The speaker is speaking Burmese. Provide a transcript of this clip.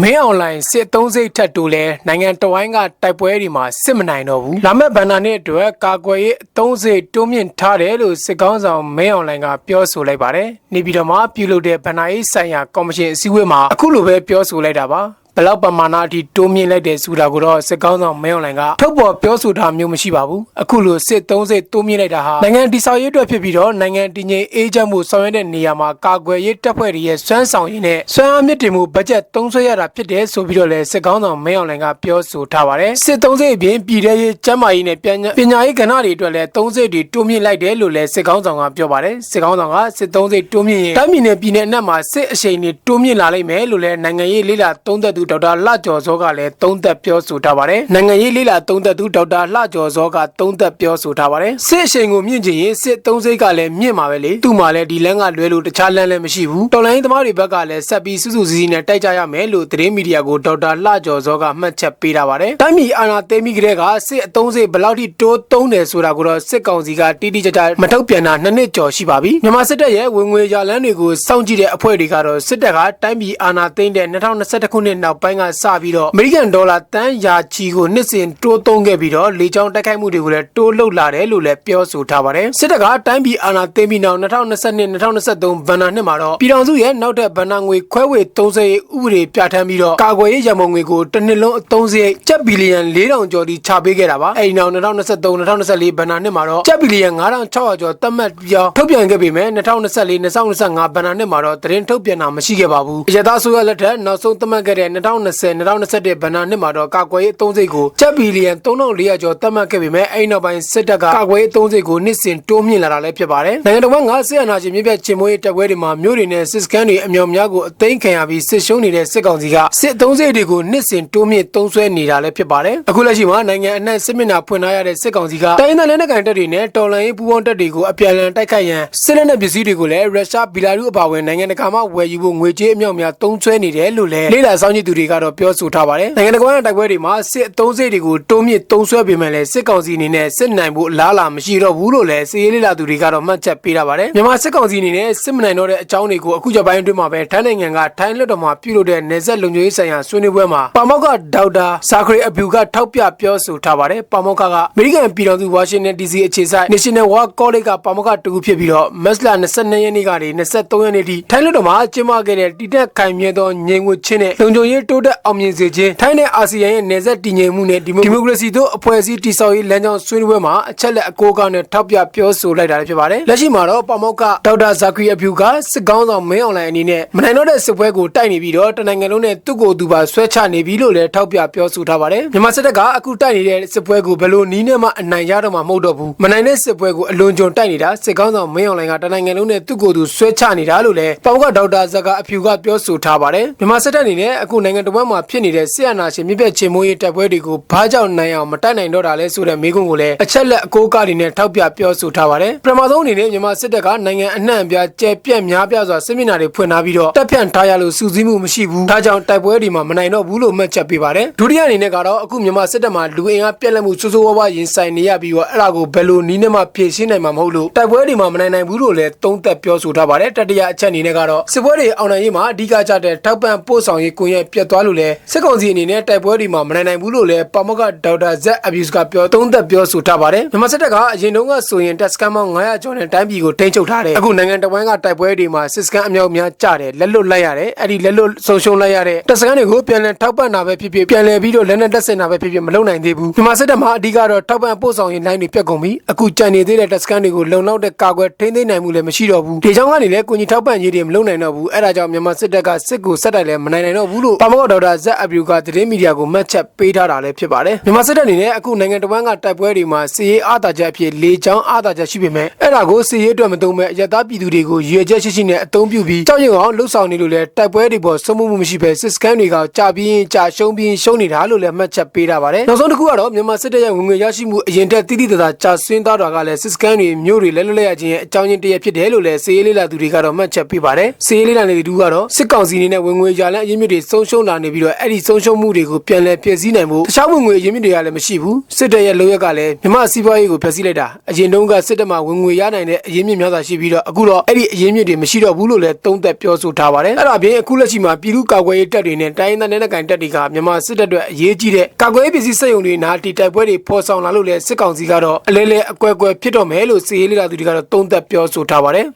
မင်းအွန်လိုင်းစစ်သုံးစိတ်ထက်တူလဲနိုင်ငံတော်ဝိုင်းကတိုက်ပွဲတွေမှာစစ်မနိုင်တော့ဘူးလာမယ့်ဗန္နာနှစ်အတွက်ကာကွယ်ရေးအသုံးစိတ်တိုးမြင့်ထားတယ်လို့စစ်ကောင်းဆောင်မင်းအွန်လိုင်းကပြောဆိုလိုက်ပါတယ်နေပြည်တော်မှာပြုလုပ်တဲ့ဗန္နာရေးဆိုင်ရာကော်မရှင်အစည်းအဝေးမှာအခုလိုပဲပြောဆိုလိုက်တာပါ ဘယ်လောက်ပမာဏအထိတိုးမြင့်လိုက်တယ်ဆိုတာကိုတော့စစ်ကောင်းဆောင်မင်းအွန်လိုင်းကထုတ်ပေါ်ပြောဆိုတာမျိုးမရှိပါဘူးအခုလိုစစ်သုံးစိတ်တိုးမြင့်လိုက်တာဟာနိုင်ငံတည်ဆောက်ရေးအတွက်ဖြစ်ပြီးတော့နိုင်ငံတည်ငြိမ်အေးချမ်းမှုဆောင်ရွက်တဲ့နေရာမှာကာကွယ်ရေးတပ်ဖွဲ့တွေရဲ့စွမ်းဆောင်ရည်နဲ့စွမ်းအားမြင့်တင်မှုဘတ်ဂျက်သုံးစွဲရတာဖြစ်တယ်ဆိုပြီးတော့လည်းစစ်ကောင်းဆောင်မင်းအွန်လိုင်းကပြောဆိုထားပါတယ်စစ်သုံးစိတ်အပြင်ပြည်ထရေးကျန်းမာရေးနဲ့ပညာပညာရေးကဏ္ဍတွေအတွက်လည်းသုံးစိတ်တွေတိုးမြင့်လိုက်တယ်လို့လည်းစစ်ကောင်းဆောင်ကပြောပါတယ်စစ်ကောင်းဆောင်ကစစ်သုံးစိတ်တိုးမြင့်ရင်တိုင်းပြည်နယ်ပြည်နယ်အနှံ့မှာစစ်အရှိန်တွေတိုးမြင့်လာလိမ့်မယ်လို့လည်းနိုင်ငံရေးလေးလာသုံးသက်သူဒေါက်တာလှကျော်စောကလည်းသုံးသက်ပြောဆိုထားပါတယ်နိုင်ငံရေးလေးလာသုံးသက်သူဒေါက်တာလှကျော်စောကသုံးသက်ပြောဆိုထားပါတယ်စစ်အရှိန်ကိုမြင့်ချင်ရင်စစ်သုံးစိတ်ကလည်းမြင့်မှာပဲလေသူ့မှာလည်းဒီလမ်းကလွဲလို့တခြားလမ်းလည်းမရှိဘူးတော်လိုင်းသမားတွေဘက်ကလည်းဆက်ပြီးစုစုစည်းစည်းနဲ့တိုက်ကြရမယ်လို့သတင်းမီဒီယာကိုဒေါက်တာလှကျော်စောကမှတ်ချက်ပေးထားပါတယ်တိုင်းပြည်အာဏာသိမ်းပြီးကတည်းကစစ်အသုံးစိတ်ဘယ်လောက်ထိတိုးသုံးတယ်ဆိုတာကိုတော့စစ်ကောင်စီကတိတိကျကျမထုတ်ပြန်တာနှစ်နှစ်ကျော်ရှိပါပြီမြန်မာစစ်တပ်ရဲ့ဝင်ငွေရလန်းတွေကိုစောင့်ကြည့်တဲ့အဖွဲ့တွေကတော့စစ်တပ်ကတိုင်းပြည်အာဏာသိမ်းတဲ့2021ခုနှစ်နောက်ပိုင်းကစပြီးတော့အမေရိကန်ဒေါ်လာတန်ရာချီကိုနှစ်စဉ်တိုးသုံးခဲ့ပြီးတော့လေကြောင်းတိုက်ခိုက်မှုတွေကိုလည်းတိုးလုပ်လာတယ်လို့လည်းပြောဆိုထားပါတယ်စစ်တပ်ကတိုင်းပြည်အာဏာသိမ်းပြီးနောက်2022 2023ဘဏ္ဍာနှစ်မှာတော့ပြည်ထောင်စုရဲ့နောက်ထပ်ဘဏ္ဍာငွေခွဲဝေ30ရေးဥပဒေပြဋ္ဌာန်းပြီးတော့ကာကွယ်ရေးရန်ပုံငွေကိုတစ်နှစ်လုံးအသုံးစရိတ်ကျပ်ဘီလီယံ4000ကျော်ထိချပေးခဲ့တာပါအဲဒီနောက်2023 2024ဘဏ္ဍာနှစ်မှာတော့ကျပ်ဘီလီယံ9600ကျော်သတ်မှတ်ပြောင်းထုတ်ပြန်ခဲ့ပေမဲ့2024 2025ဘဏ္ဍာနှစ်မှာတော့သတင်းထုတ်ပြန်တာမရှိခဲ့ပါဘူးအရသာဆိုရလက်ထက်နောက်ဆုံးသတ်မှတ်ခဲ့တဲ့2020 2021ဘဏ္ဍာနှစ်မှာတော့ကာကွယ်ရေးအသုံးစရိတ်ကိုကျပ်ဘီလီယံ3400ကျော်သတ်မှတ်ခဲ့ပေမဲ့အဲဒီနောက်ပိုင်းစစ်တပ်ကကာကွယ်ရေးအသုံးစရိတ်ကိုနှစ်စဉ်တိုးမြင့်လာတာလည်းဖြစ်ပါတယ်နိုင်ငံတော်ကစစ်အာဏာရှင်မြစ်ပြတ်ချင်မွေးတပ်ပွဲတွေမှာမြို့တွေနဲ့စစ်စခန်းတွေအမြောက်များကိုအသိမ်းခံရပြီးစစ်ရှုံးနေတဲ့စစ်ကောင်စီကစစ်အသုံးစရိတ်တွေကိုနှစ်စဉ်တိုးမြင့်သုံးစွဲနေတာလည်းဖြစ်ပါတယ်အခုလက်ရှိမှာနိုင်ငံအနှံ့စစ်မျက်နှာဖွင့်ထားရတဲ့စစ်ကောင်စီကတိုင်းဒေသလက်နက်ကိုင်တပ်တွေနဲ့တော်လှန်ရေးပူးပေါင်းတပ်တွေကိုအပြန်အလှန်တိုက်ခိုက်ရန်စစ်လက်နက်ပစ္စည်းတွေကိုလည်းရုရှားဘီလာရုအပါအဝင်နိုင်ငံတကာမှဝယ်ယူဖို့ငွေကြေးအမြောက်များသုံးစွဲနေတယ်လို့လည်းလေးလာဆောင်ကြည့်သူတွေကတော့ပြောဆိုထားပါတယ်နိုင်ငံတကာတိုက်ပွဲတွေမှာစစ်အသုံးစရိတ်တွေကိုတိုးမြင့်သုံးစွဲပေမဲ့လည်းစစ်ကောင်စီအနေနဲ့စစ်နိုင်ဖို့အလားအလာမရှိတော့ဘူးလို့လည်းစီးရေးလေးလာသူတွေကတော့မှတ်ချက်ပေးထားပါတယ်မြန်မာစစ်ကောင်စီအနေနဲ့စစ်မနိုင်တော့တဲ့အကြောင်းတွေကိုအခုကြပိုင်းအတွင်းမှာပဲထိုင်းနိုင်ငံကထိုင်းလွှတ်တော်မှာပြုလုပ်တဲ့နေဆက်လုံခြုံရေးဆိုင်ရာဆွေးနွေးပွဲမှာပါမောက်ကဒေါက်တာစာခရီအဘူကထောက်ပြပြောဆိုထားပါတယ်ပါမောက်ကကအမေရိကန်ပြည်ထောင်စုဝါရှင်တန် DC အခြေစိုက် National War College ကပါမောက်ကတူဖြစ်ပြီးတော့မက်စလာ22ရက်နေ့ကနေ23ရက်နေ့ထိထိုင်းလွှတ်တော်မှာကျင်းပခဲ့တဲ့တည်တက်ခိုင်မြဲသောငြိမ်ဝှချင်းနဲ့လုံခြုံရေးတိုးတက်အောင်မြင်စေခြင်းထိုင်းနဲ့အာဆီယံရဲ့နေဆက်တည်ငြိမ်မှုနဲ့ဒီမိုကရေစီတို့အဖွဲ့အစည်းတည်ဆောက်ရေးလမ်းကြောင်းဆွေးနွေးပွဲမှာအချက်လက်အကိုးကောင်းနဲ့ထောက်ပြပြောဆိုလိုက်တာလည်းဖြစ်ပါတယ်လက်ရှိမှာတော့ပါမောက်ကဒေါက်တာဇာခရီအဖြူကစစ်ကောင်းဆောင်မင်းအောင်လှိုင်အနေနဲ့မနိုင်တော့တဲ့စစ်ပွဲကိုတိုက်နေပြီးတော့တနိုင်ငံလုံးနဲ့သူ့ကိုယ်သူပါဆွဲချနေပြီလို့လည်းထောက်ပြပြောဆိုထားပါတယ်မြန်မာစစ်တပ်ကအခုတိုက်နေတဲ့စစ်ပွဲကိုဘယ်လိုနီးနဲ့မှအနိုင်ရတော့မှာမဟုတ်တော့ဘူးမနိုင်တဲ့စစ်ပွဲကိုအလွန်ကြုံတိုက်နေတာစစ်ကောင်းဆောင်မင်းအောင်လှိုင်ကတနိုင်ငံလုံးနဲ့သူ့ကိုယ်သူဆွဲချနေတာလို့လည်းပါမောက်ကဒေါက်တာဇာကအဖြူကပြောဆိုထားပါတယ်မြန်မာစစ်တပ်အနေနဲ့အခုနိုင်ငံတော်မှာဖြစ်နေတဲ့စစ်အာဏာရှင်မြစ်ပြတ်ချေမိုးရေးတပ်ပွဲတွေကိုဘာကြောင့်နိုင်အောင်မတိုက်နိုင်တော့တာလဲဆိုတဲ့မေးခွန်းကိုလည်းအချက်လက်အကိုးအကားတွေနဲ့ထောက်ပြပြောဆိုထားပါတယ်ပထမဆုံးအနေနဲ့မြန်မာစစ်တပ်ကနိုင်ငံအနှံ့အပြားကျဲပြန့်များပြားစွာစစ်မျက်နှာတွေဖွင့်ထားပြီးတော့တပ်ဖြန့်ထားရလို့စူးစီးမှုမရှိဘူးဒါကြောင့်တိုက်ပွဲတွေမှာမနိုင်တော့ဘူးလို့မှတ်ချက်ပေးပါတယ်ဒုတိယအနေနဲ့ကတော့အခုမြန်မာစစ်တပ်မှာလူအင်အားပြက်လက်မှုဆိုးဆိုးဝါးဝါရင်ဆိုင်နေရပြီးတော့အဲ့ဒါကိုဘယ်လိုနီးနဲ့မှဖြေရှင်းနိုင်မှာမဟုတ်လို့တိုက်ပွဲတွေမှာမနိုင်နိုင်ဘူးလို့လည်းသုံးသပ်ပြောဆိုထားပါတယ်တတိယအချက်အနေနဲ့ကတော့စစ်ပွဲတွေအောင်နိုင်ရေးမှာအဓိကကျတဲ့ထောက်ပံ့ပို့ဆောင်ရေးကွန်ရက်ပြတ်သွားလို့လည်းစစ်ကောင်စီအနေနဲ့တိုက်ပွဲတွေမှာမနိုင်နိုင်ဘူးလို့လည်းပါမောက္ခဒေါက်တာဇက်အဘျူးကပြောသုံးသပ်ပြောဆိုထားပါတယ်မြန်မာစစ်တပ်ကအရင်တုန်းကဆိုရင်တက်စကန်ပေါင်း900ကျော်နဲ့တိုင်းပြည်ကိုထိန်းချုပ်ထားတယ်အခုနိုင်ငံတော်ဝန်ကတိုက်ပွဲတွေမှာစစ်စကန်အမြောက်များကြတယ်လက်လွတ်လိုက်ရတယ်အဲ့ဒီလက်လွတ်ဆုံးရှုံးလိုက်ရတဲ့တက်စကန်တွေကိုပြန်လည်ထောက်ပံ့တာပဲဖြစ်ဖြစ်ပြန်လည်ပြီးတော့လက်နက်တက်ဆင်တာပဲဖြစ်ဖြစ်မလုပ်နိုင်သေးဘူးမြန်မာစစ်တပ်မှာအဓိကတော့ထောက်ပံ့ပို့ဆောင်ရေးလိုင်းတွေပြတ်ကုန်ပြီအခုကြံနေသေးတဲ့တက်စကန်တွေကိုလုံလောက်တဲ့ကာကွယ်ထိန်းသိမ်းနိုင်မှုလည်းမရှိတော့ဘူးဒီကြောင့်ကနေလည်းကိုကြီးထောက်ပံ့ရေးတွေမလုပ်နိုင်တော့ဘူးအဲ့ဒါကြောင့်မြန်မာစစ်တပ်ကစစ်ကိုဆက်တိုက်လည်းမနိုင်နိုင်တော့ဘူးလို့ပါမောက္ခဒေါက်တာဇက်အဘျူကသတင်းမီဒီယာကိုမှတ်ချက်ပေးထားတာလည်းဖြစ်ပါတယ်မြန်မာစစ်တပ်အနေနဲ့အခုနိုင်ငံတော်ဝန်ကတိုက်ပွဲတွေမှာစီရေးအားတာချက်အဖြစ်လေချောင်းအားတာချက်ရှိပေမဲ့အဲ့ဒါကိုစီရေးအတွက်မသုံးမဲ့အရသားပြည်သူတွေကိုရွေချက်ရှိရှိနဲ့အသုံးပြုပြီးကြောက်ရွံ့အောင်လှုပ်ဆောင်နေလို့လည်းတိုက်ပွဲတွေပေါ်စုံမှုမှုမရှိဘဲစစ်စကန်တွေကကြာပြီးရင်ကြာရှုံးပြီးရင်ရှုံးနေတာလို့လည်းမှတ်ချက်ပေးထားပါတယ်နောက်ဆုံးတစ်ခုကတော့မြန်မာစစ်တပ်ရဲ့ဝင်ငွေရရှိမှုအရင်တက်တိတိတသာကြာဆွင်းသားတာကလည်းစစ်စကန်တွေမျိုးတွေလဲလွတ်လပ်ရခြင်းရဲ့အကြောင်းရင်းတစ်ရပ်ဖြစ်တယ်လို့လည်းစီရေးလေးလာသူတွေကတော့မှတ်ချက်ပေးပါတယ်စီရေးလေးလာနေသူကတော့စစ်ကောင်စီအနေနဲ့ဝင်ငွေရလန်းအရင်းမြစ်တွေဆုံးရှုံးလာနေပြီးတော့အဲ့ဒီဆုံးရှုံးမှုတွေကိုပြန်လည်ပြင်ဆည်းနိုင်ဖို့တခြားဝင်ငွေအရင်းမြစ်တွေကလည်းမရှိဘူးစစ်တပ်ရဲ့လုပ်ရက်ကလည်းမြန်မာစီးပွားရေးကိုဖျက်ဆီးလိုက်တာအရင်တုန်းကစစ်တပ်မှာဝင်ငွေရနိုင်တဲ့အရင်းမြစ်များစွာရှိပြီးတော့အခုတော့အဲ့ဒီအရင်းမြစ်တွေမရှိတော့ဘူးလို့လည်းသုံးသပ်ပြောဆိုထားပါတယ်အဲ့ဒါပြင်အခုလက်ရှိမှာပြည်သူ့ကာကွယ်ရေးတပ်တွေနဲ့တိုင်းရင်းသားနယ်နက်ကိုင်တပ်တွေကမြန်မာစစ်တပ်အတွက်အရေးကြီးတဲ့ကာကွယ်ရေးပစ္စည်းစက်ရုံတွေနားတီတိုက်ပွဲတွေဖော်ဆောင်လာလို့လည်းစစ်ကောင်စီကတော့အလဲလဲအကွဲကွဲဖြစ်တော့မယ်လို့စီရေးလေ့လာသူတွေကတော့သုံးသပ်ပြောဆိုထားပါတယ်